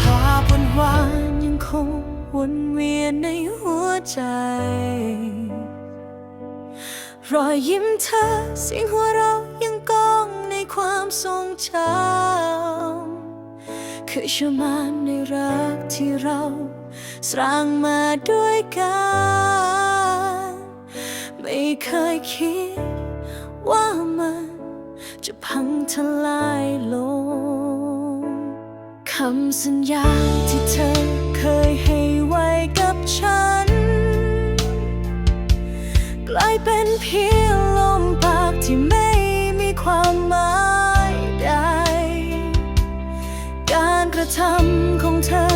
ภาพวันวานยังคงวนเวียนในหัวใจ รอยยิ้มเธอเสียงหัวเราะยังก้องในความทรงจำคือชมานในรักที่เราสร้างมาด้วยกัน ไม่เคยคิดว่ามันจะพังทลายลงคำสัญญาที่เธอเคย เป็นเพียงลมปากที่ไม่มีความหมายใด การกระทำของเธอ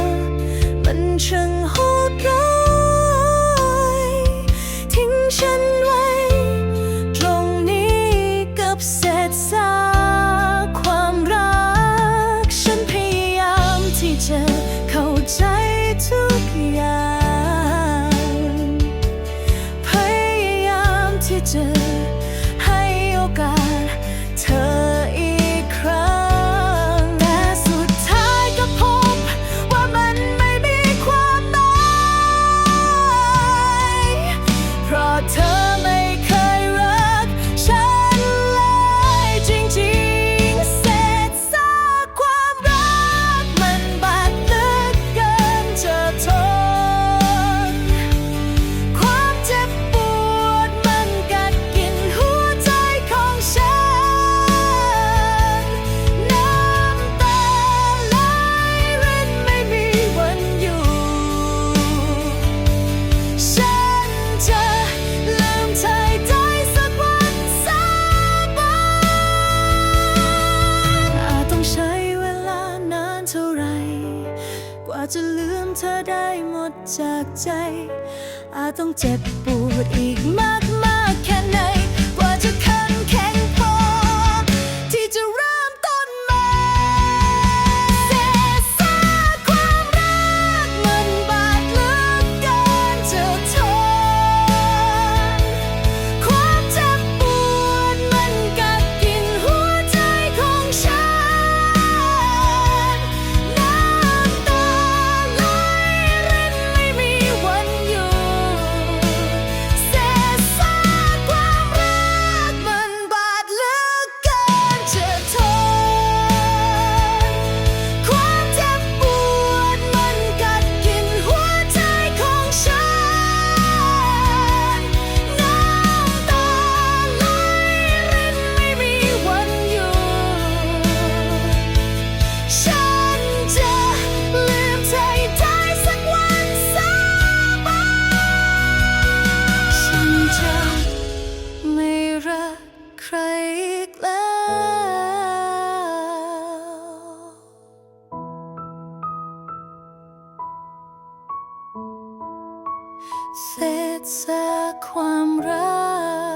มันช่างโหดร้ายทิ้งฉันไว้ ตรงนี้กับเศษซากความรัก ฉันพยายามที่จะเข้าใจทุกอย่าง จะลืมเธอได้หมดจากใจ อาจต้องเจ็บปวดอีกมาก เศษซากความรั